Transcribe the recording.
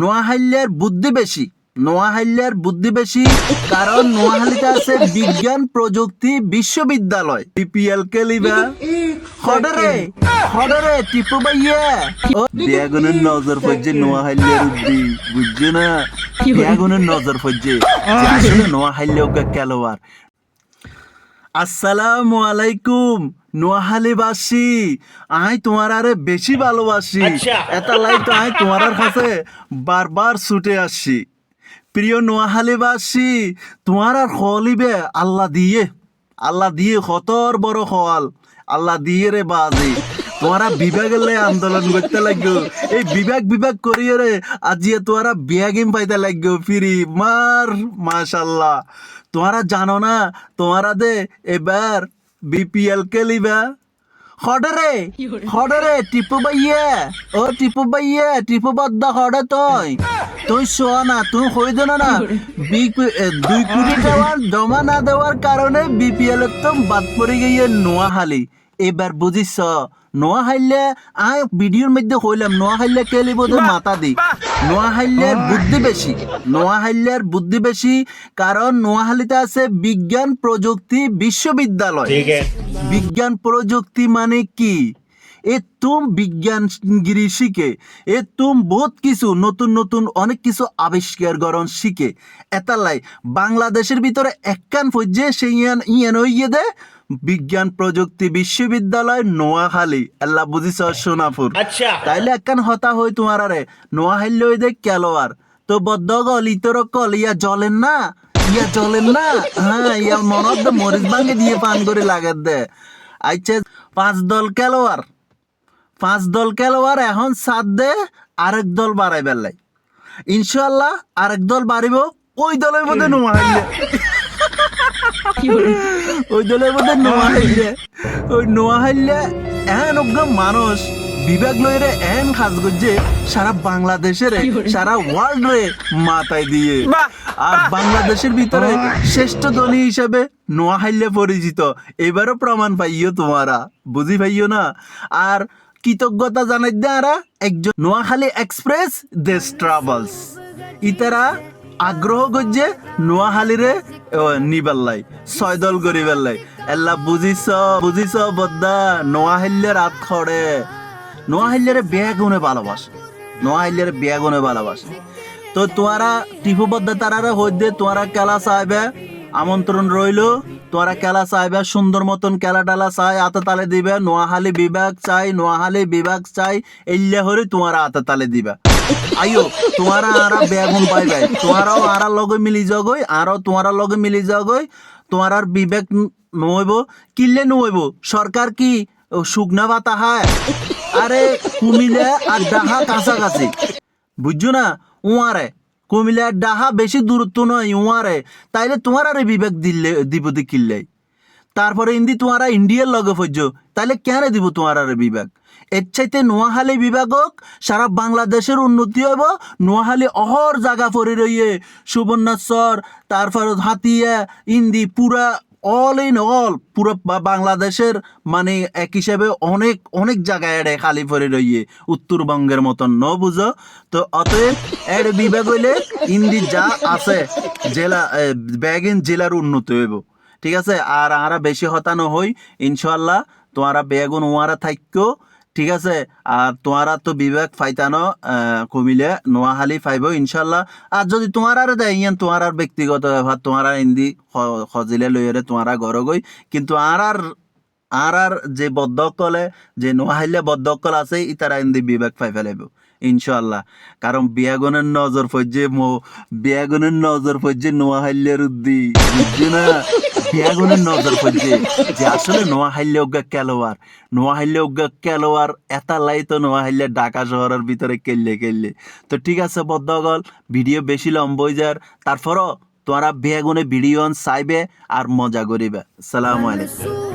নোয়াহাইলের বুদ্ধি বেশি। নোয়াহাইলের বুদ্ধি বেশি কারণ নোয়াহালিতে আছে বিজ্ঞান প্রযুক্তি বিশ্ববিদ্যালয়। বিপিএল কেলিবা হডরে হডরে টিপু ভাইয়া। ও বেগুনের নজর পড়ছে নোয়াহাইলের উদ্দি বুঝছ না? বেগুনের নজর পড়ছে। যে আসলে নোয়াহাইলে খেলোয়াড়। আসসালামু আলাইকুম। নোয়াহালিবাসী আই তোমার আরে বেশি ভালোবাসি। এটা লাই তো আই তোমার কাছে বারবার ছুটে আসছি প্রিয় নোয়াহালিবাসী তোমার আর হলিবে আল্লাহ দিয়ে। আল্লাহ দিয়ে কতর বড় হল আল্লাহ দিয়ে রে বাজি। তোমরা বিভাগের লাই আন্দোলন করতে লাগল এই বিভাগ বিভাগ করিয়ে রে আজিয়ে তোমরা বিয়াগিম পাইতে লাগল ফিরি মার মাশাল্লাহ। তোমরা জানো না তোমরা দে এবার বিপিএল খেলিবা হডরে হডরে টিপু ভাইয়া ও টিপু ভাইয়া টিপু বদ্দা হডে তুই। তুই শোয়া না তুই হই দে না বি- এ, দুই কোটি দেওয়ার জমা না দেওয়ার কারণে বিপিএল একদম বাদ পড়ে গিয়ে নোয়াহালি এবার বুঝিস নোয়াহাইলে আয় ভিডিওর মধ্যে হইলাম নোয়াহাইলে কেলিব তো মাথা দি। নোয়াহাইলের বুদ্ধি বেশি। নোয়াহাইলের বুদ্ধি বেশি কারণ নোয়াহালিতে আছে বিজ্ঞান প্রযুক্তি বিশ্ববিদ্যালয়। বিজ্ঞান প্রযুক্তি মানে কি? এ তুম বিজ্ঞান গিরি শিখে এ তুম বহুত কিছু নতুন নতুন অনেক কিছু আবিষ্কার গরণ শিখে। এতালাই বাংলাদেশের ভিতরে একখান পর্যায়ে সেই ইয়ান ইয়ান হইয়ে দেয় বিজ্ঞান প্রযুক্তি বিশ্ববিদ্যালয় নোয়াখালী। আল্লাহ বুঝিস সোনাপুর? আচ্ছা। তাইলে একখান হতা হই তোমার আরে নোয়াখালী ওই দেখ কেলোয়ার তো বদ্ধ গল ইতর কল ইয়া জলেন না? ইয়া জলেন না? হ্যাঁ ইয়া মনত মরিচ ভাঙ্গে দিয়ে পান করে লাগাত দে। আচ্ছা পাঁচ দল খেলোয়ার পাঁচ দল খেলোয়ার এখন সাত দে আরেক দল বাড়াই বেলায় ইনশাল্লাহ আরেক দল বাড়িব ওই দলের মধ্যে নোয়াখালী ওই দলের মধ্যে নোয়াহাইলে ওই নোয়াহাইলে এহেন একদম মানুষ বিবেক লইরে এহেন খাস করছে সারা বাংলাদেশের সারা ওয়ার্ল্ড রে মাথায় দিয়ে। আর বাংলাদেশের ভিতরে শ্রেষ্ঠ ধনী হিসেবে নোয়াহাইলে পরিচিত। এবারও প্রমাণ পাইও তোমারা বুঝি পাইও না? আর কৃতজ্ঞতা জানাই দেয়ারা একজন নোয়াখালী এক্সপ্রেস দেশ ট্রাভেলস ইতারা আগ্রহ করছে নোয়াহালিরে নিবাল্লাই ছয় দল গরিবাল্লাই এল্লা বুঝিস বুঝিস বদ্দা নোয়াহাল্যে রাত খড়ে। নোয়াহাল্যারে বেগুনে ভালোবাসে। নোয়াহাল্যারে বেগুনে ভালোবাসে। তো তোয়ারা টিপু বদ্দা তারারে হইতে তোয়ারা খেলা চাইবে আমন্ত্রণ রইল। তোরা খেলা চাইবে সুন্দর মতন খেলা টেলা চাই, আতে তালে দিবে। নোয়াহালি বিভাগ চাই নোয়াহালি বিভাগ চাই, এল্লে হরে তোমারা আতে তালে দিবে। আইও তোমারা আরা বেগুন পাইবে তোমারাও আরা লগে মিলি যাগই আরও তোমারা লগে মিলি যাগই তোমার আর বিবেক নইব কিল্লে নইব সরকার কি শুকনা বাতা হায়? আরে, কুমিলে আর ডাহা কাছাকাছি। বুঝছ না? উয়ারে। কুমিল্লার ডাহা বেশি দূরত্ব নয় উয়ারে। তাইলে তোমার আরে বিবেক দিলে দিব দি কিল্লে তারপরে ইন্দি তোমারা ইন্ডিয়ার লগে ফজ্জ তাইলে কেন দিব তোমার আরে বিভাগ? এর চাইতে বিভাগ হোক সারা বাংলাদেশের উন্নতি হইব। নোয়াখালী অহর জায়গা পড়ে রইয়ে। সুবর্ণাচর, তারপর হাতিয়া, ইন্দি পুরা অল ইন অল পুরো বাংলাদেশের মানে এক হিসাবে অনেক অনেক জায়গায় এড়ে খালি পড়ে রইয়ে। উত্তরবঙ্গের মতন, ন বুঝো? তো অতএব এর বিভাগ হইলে ইন্দি যা আছে জেলা ব্যাগিন জেলার উন্নতি হইব। ঠিক আছে? আর আরা বেশি হতানো হই ইনশাল্লাহ তোমারা বেগুন ওয়ারা থাকো ঠিক আছে? আর তোমারা তো বিবেক ফাইতানো কমিলে নোয়াহালি ফাইব ইনশাল্লাহ আর যদি তোমার আর দেয়, ইয়ান তোমার আর ব্যক্তিগত ব্যাপার তোমার আর হিন্দি হ- হজিলে লইরে তোমারা ঘর গই। কিন্তু আর আর আর আর যে বদ্ধকলে, যে নোয়াহাইলে বদ্ধকল আছে ই তারা হিন্দি বিবেক ফাই ফেলাইব ইনশাল্লাহ কারণ বিয়াগনের নজর পড়ছে মো বিয়াগনের নজর পড়ছে নোয়াহাইলের উদ্দি। বুঝছ না? বিয়াগনের নজর পড়ছে যে আসলে নোয়া নোয়াহাইলে অজ্ঞা খেলোয়াড়। নোয়াহাইলে অজ্ঞা খেলোয়াড় এটা লাই তো নোয়াহাইলে ঢাকা শহরের ভিতরে কেললে কেললে তো ঠিক আছে বদ্ধগল ভিডিও বেশি লম্ব হয়ে যার। তারপরও তোমরা বেগুনে ভিডিও চাইবে আর মজা করিবে। সালামু আলাইকুম।